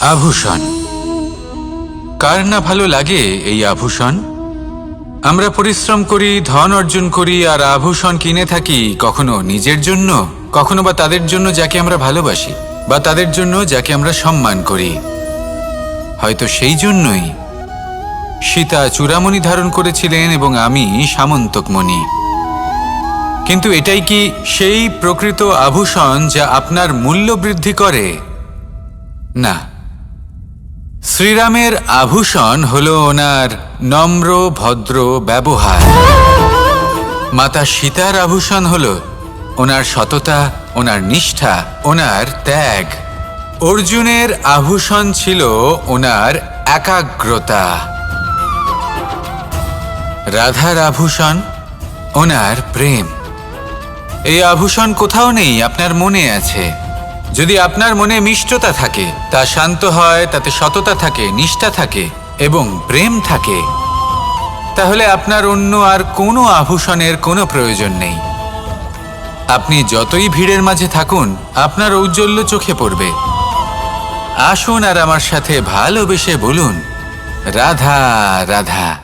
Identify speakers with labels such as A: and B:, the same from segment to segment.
A: আভূষণ। কার না ভালো লাগে এই আভূষণ? আমরা পরিশ্রম করি, ধন অর্জন করি, আর আভূষণ কিনে থাকি কখনো নিজের জন্য, কখনো বা তাদের জন্য যাকে আমরা ভালোবাসি, বা তাদের জন্য যাকে আমরা সম্মান করি। হয়তো সেই জন্যই সীতা চূড়ামণি ধারণ করেছিলেন এবং আমি সামন্তকমণি। কিন্তু এটাই কি সেই প্রকৃত আভূষণ যা আপনার মূল্য বৃদ্ধি করে? না। শ্রীরামের আভূষণ হল ওনার নম্র, ভদ্র ব্যবহার। মাতা সীতার আভূষণ হল ওনার সততা, ওনার নিষ্ঠা, ওনার ত্যাগ। অর্জুনের আভূষণ ছিল ওনার একাগ্রতা। রাধার আভূষণ ওনার প্রেম। এই আভূষণ কোথাও নেই, আপনার মনে আছে। যদি আপনার মনে মিষ্টতা থাকে, তা শান্ত হয়, তাতে সততা থাকে, নিষ্ঠা থাকে এবং প্রেম থাকে, তাহলে আপনার অন্য আর কোনো আভূষণের কোনো প্রয়োজন নেই। আপনি যতই ভিড়ের মাঝে থাকুন, আপনার ঔজ্জ্বল্য চোখে পড়বে। আসুন আর আমার সাথে ভালোবেসে বলুন, রাধা রাধা।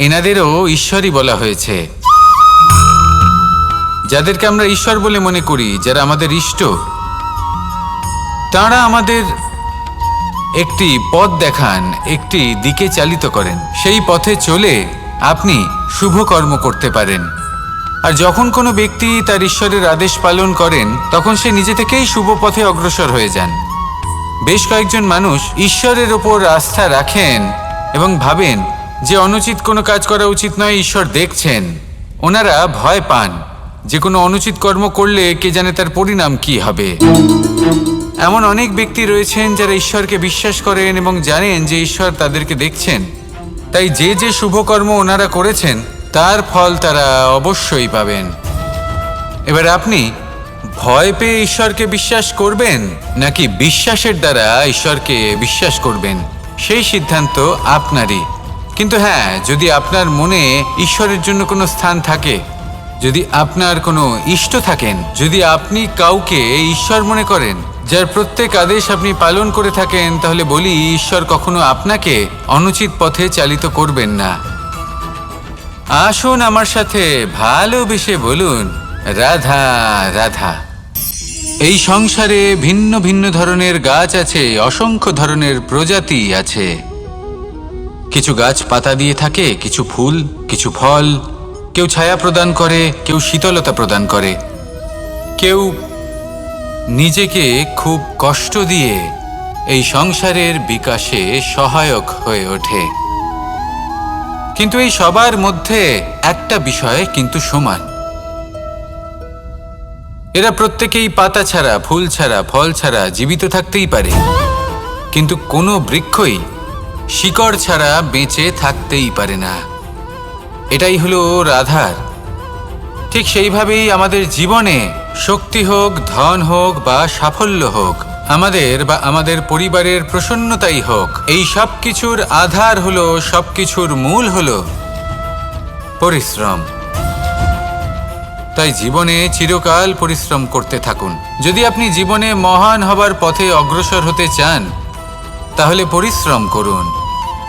A: এনাদেরও ঈশ্বরই বলা হয়েছে। যাদেরকে আমরা ঈশ্বর বলে মনে করি, যারা আমাদের ইষ্ট, তারা আমাদের একটি পথ দেখান, একটি দিকে চালিত করেন। সেই পথে চলে আপনি শুভ কর্ম করতে পারেন। আর যখন কোনো ব্যক্তি তার ঈশ্বরের আদেশ পালন করেন, তখন সে নিজে থেকেই শুভ পথে অগ্রসর হয়ে যান। বেশ কয়েকজন মানুষ ঈশ্বরের ওপর আস্থা রাখেন এবং ভাবেন যে অনুচিত কোনো কাজ করা উচিত নয়, ঈশ্বর দেখছেন। ওনারা ভয় পান। যে কোনো অনুচিত কর্ম করলে কে জানে তার পরিণাম কি হবে। এমন অনেক ব্যক্তি রয়েছেন যারা ঈশ্বরকে বিশ্বাস করেন এবং জানেন যে ঈশ্বর তাদেরকে দেখছেন। তাই যে যে শুভকর্ম ওনারা করেছেন, তার ফল তারা অবশ্যই পাবেন। এবার আপনি ভয় পেয়ে ঈশ্বরকে বিশ্বাস করবেন, নাকি বিশ্বাসের দ্বারা ঈশ্বরকে বিশ্বাস করবেন? সেই সিদ্ধান্ত আপনারই। কিন্তু হ্যাঁ যদি আপনার মনে ঈশ্বরের জন্য কোনো স্থান থাকে, যদি আপনার কোনো ইষ্ট থাকেন, যদি আপনি কাউকে ঈশ্বর মনে করেন, যার প্রত্যেক আদেশ আপনি পালন করে থাকেন, তাহলে বলি ঈশ্বর কখনো আপনাকে অনুচিত পথে চালিত করবেন না। আসুন আমার সাথে ভালোবেসে বলুন, রাধা রাধা। এই সংসারে ভিন্ন ভিন্ন ধরনের গাছ আছে, অসংখ্য ধরনের প্রজাতি আছে। কিছু গাছ পাতা দিয়ে থাকে, কিছু ফুল, কিছু ফল। কেউ ছায়া প্রদান করে, কেউ শীতলতা প্রদান করে। কেউ নিজেকে খুব কষ্ট দিয়ে এই সংসারের বিকাশে সহায়ক হয়ে ওঠে। কিন্তু এই সবার মধ্যে একটা বিষয় কিন্তু সমান। এরা প্রত্যেকেই পাতা ছাড়া, ফুল ছাড়া, ফল ছাড়া জীবিত থাকতেই পারে। কিন্তু কোনো বৃক্ষই শিকড় ছাড়া বেঁচে থাকতেই পারে না। এটাই হলো রাধার। ঠিক সেইভাবেই আমাদের জীবনে শক্তি হোক, ধন হোক বা সাফল্য হোক, আমাদের বা আমাদের পরিবারের প্রসন্নতাই হোক, এই সব কিছুর আধার হলো সব কিছুর মূল হলো পরিশ্রম। তাই জীবনে চিরকাল পরিশ্রম করতে থাকুন। যদি আপনি জীবনে মহান হবার পথে অগ্রসর হতে চান, তাহলে পরিশ্রম করুন।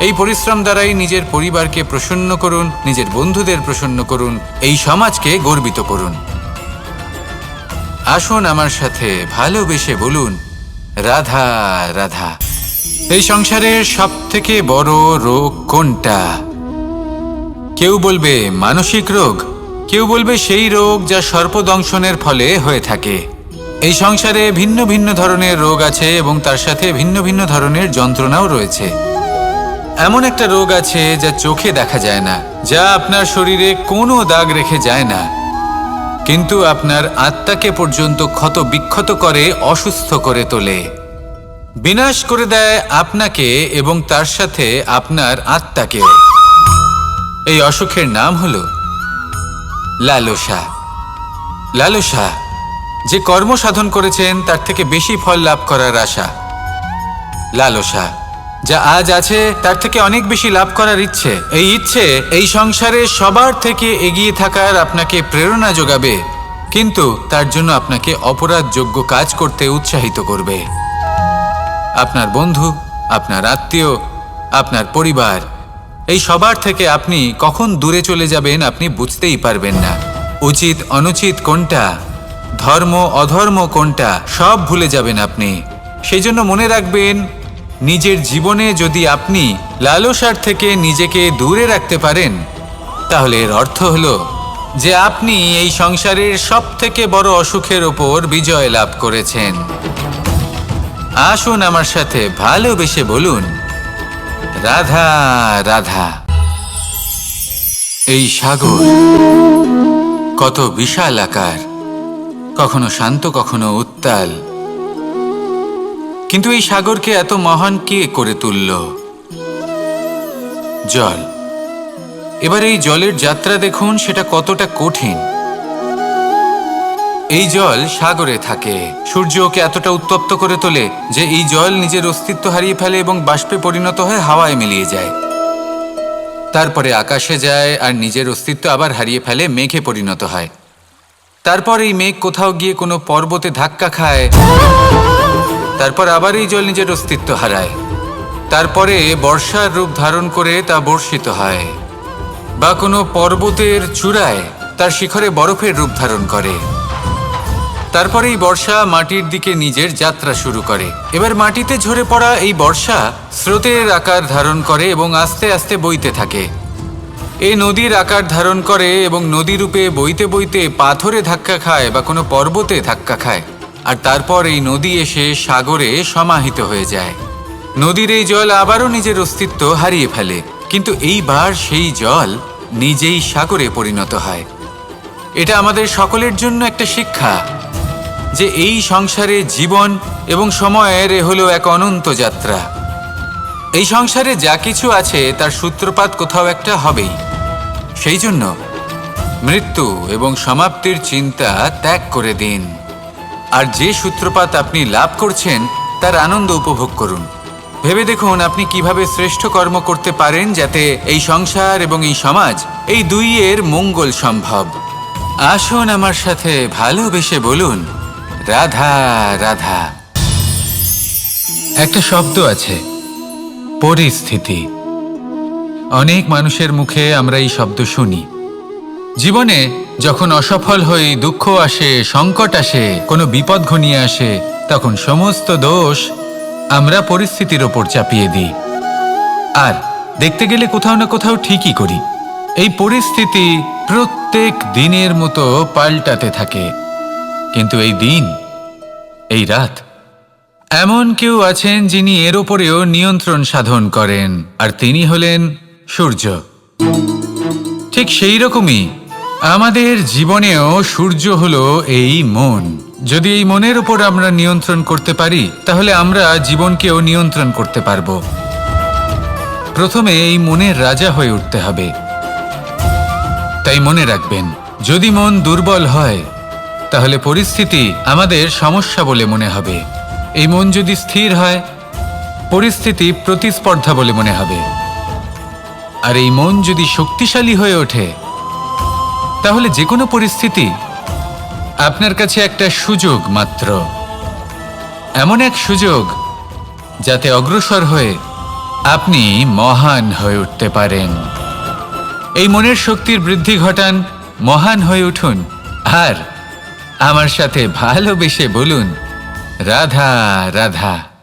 A: এই পরিশ্রম দ্বারাই নিজের পরিবারকে প্রসন্ন করুন, নিজের বন্ধুদের প্রসন্ন করুন, এই সমাজকে গর্বিত করুন। আসুন আমার সাথে ভালোবেসে বলুন, রাধা রাধা। এই সংসারের সব থেকে বড় রোগ কোনটা? কেউ বলবে মানসিক রোগ, কেউ বলবে সেই রোগ যা সর্পদংশনের ফলে হয়ে থাকে। এই সংসারে ভিন্ন ভিন্ন ধরনের রোগ আছে এবং তার সাথে ভিন্ন ভিন্ন ধরনের যন্ত্রণাও রয়েছে। এমন একটা রোগ আছে যা চোখে দেখা যায় না, যা আপনার শরীরে কোনো দাগ রেখে যায় না। কিন্তু আপনার আত্মাকে পর্যন্ত ক্ষত বিক্ষত করে, অসুস্থ করে তোলে। বিনাশ করে দেয় আপনাকে এবং তার সাথে আপনার আত্মাকেও এই অসুখের নাম হল লালসা। লালসা, যে কর্ম সাধন করেছেন, তার থেকে বেশি ফল লাভ করার আশা। লালসা। যা আজ আছে, তার থেকে অনেক বেশি লাভ করার ইচ্ছে। এই ইচ্ছে, এই সংসারে সবার থেকে এগিয়ে থাকার আপনাকে প্রেরণা যোগাবে। কিন্তু তার জন্য আপনাকে অপরাধযোগ্য কাজ করতে উৎসাহিত করবে। আপনার বন্ধু, আপনার আত্মীয়, আপনার পরিবার, এই সবার থেকে আপনি কখন দূরে চলে যাবেন আপনি বুঝতেই পারবেন না। উচিত, অনুচিত কোনটা? ধর্ম, অধর্ম কোনটা? সব ভুলে যাবেন আপনি। সেই জন্য মনে রাখবেন নিজের জীবনে যদি আপনি লালসার থেকে নিজেকে দূরে রাখতে পারেন, তাহলে এর অর্থ হলো যে আপনি এই সংসারের সব থেকে বড় অসুখের ওপর বিজয় লাভ করেছেন। আসুন আমার সাথে ভালোবেসে বলুন, রাধা রাধা। এই সাগর কত বিশাল আকার, কখনো শান্ত, কখনো উত্তাল। কিন্তু এই সাগরকে এত মহান কে করে তুলল? জল। এবার এই জলের যাত্রা দেখুন, সেটা কতটা কঠিন। এই জল সাগরে থাকে। সূর্য ওকে এতটা উত্তপ্ত করে তোলে যে এই জল নিজের অস্তিত্ব হারিয়ে ফেলে এবং বাষ্পে পরিণত হয়ে হাওয়ায় মিলিয়ে যায়। তারপরে আকাশে যায় আর নিজের অস্তিত্ব আবার হারিয়ে ফেলে মেঘে পরিণত হয়। তারপর এই মেঘ কোথাও গিয়ে কোনো পর্বতে ধাক্কা খায়। তারপর আবার এই জল নিজের অস্তিত্ব হারায়। তারপরে বর্ষার রূপ ধারণ করে তা বর্ষিত হয় বা কোনো পর্বতের চূড়ায় তার শিখরে বরফের রূপ ধারণ করে। তারপরে এই বর্ষা মাটির দিকে নিজের যাত্রা শুরু করে। এবার মাটিতে ঝরে পড়া এই বর্ষা স্রোতের আকার ধারণ করে এবং আস্তে আস্তে বইতে থাকে। এই নদীর আকার ধারণ করে এবং নদী রূপে বইতে বইতে পাথরে ধাক্কা খায় বা কোনো পর্বতে ধাক্কা খায়। আর তারপর এই নদী এসে সাগরে সমাহিত হয়ে যায়। নদীর এই জল আবারও নিজের অস্তিত্ব হারিয়ে ফেলে, কিন্তু এইবার সেই জল নিজেই সাগরে পরিণত হয়। এটা আমাদের সকলের জন্য একটা শিক্ষা যে এই সংসারে জীবন এবং সময়ের এ হলো এক অনন্ত যাত্রা। এই সংসারে যা কিছু আছে তার সূত্রপাত কোথাও একটা হবেই। সেই জন্য মৃত্যু এবং সমাপ্তির চিন্তা ত্যাগ করে দিন। আর যে সূত্রপাত আপনি লাভ করছেন, তার আনন্দ উপভোগ করুন। ভেবে দেখুন আপনি কীভাবে শ্রেষ্ঠ কর্ম করতে পারেন যাতে এই সংসার এবং এই সমাজ, এই দুইয়ের মঙ্গল সম্ভব। আসুন আমার সাথে ভালোবেসে বলুন, রাধা রাধা। একটা শব্দ আছে, পরিস্থিতি। অনেক মানুষের মুখে আমরা এই শব্দ শুনি। জীবনে যখন অসফল হই দুঃখ আসে, সংকট আসে, কোনো বিপদ ঘনিয়ে আসে, তখন সমস্ত দোষ আমরা পরিস্থিতির ওপর চাপিয়ে দিই। আর দেখতে গেলে কোথাও না কোথাও ঠিকই করি। এই পরিস্থিতি প্রত্যেক দিনের মতো পাল্টাতে থাকে। কিন্তু এই দিন, এই রাত, এমন কেউ আছেন যিনি এর ওপরেও নিয়ন্ত্রণ সাধন করেন, আর তিনি হলেন সূর্য। ঠিক সেই রকমই আমাদের জীবনেও সূর্য হলো এই মন। যদি এই মনের উপর আমরা নিয়ন্ত্রণ করতে পারি, তাহলে আমরা জীবনকেও নিয়ন্ত্রণ করতে পারব। প্রথমে এই মনের রাজা হয়ে উঠতে হবে। তাই মনে রাখবেন, যদি মন দুর্বল হয়, তাহলে পরিস্থিতি আমাদের সমস্যা বলে মনে হবে। এই মন যদি স্থির হয়, পরিস্থিতি প্রতিস্পর্ধা বলে মনে হবে। আর এই মন যদি শক্তিশালী হয়ে ওঠে তাহলে যে কোনো পরিস্থিতি, আপনার কাছে একটা সুযোগ মাত্র। এমন এক সুযোগ যাতে অগ্রসর হয়ে আপনি মহান হয়ে উঠতে পারেন। এই মনের শক্তির বৃদ্ধি ঘটান, মহান হয়ে উঠুন। আর আমার সাথে ভালোবেসে বলুন, রাধা রাধা।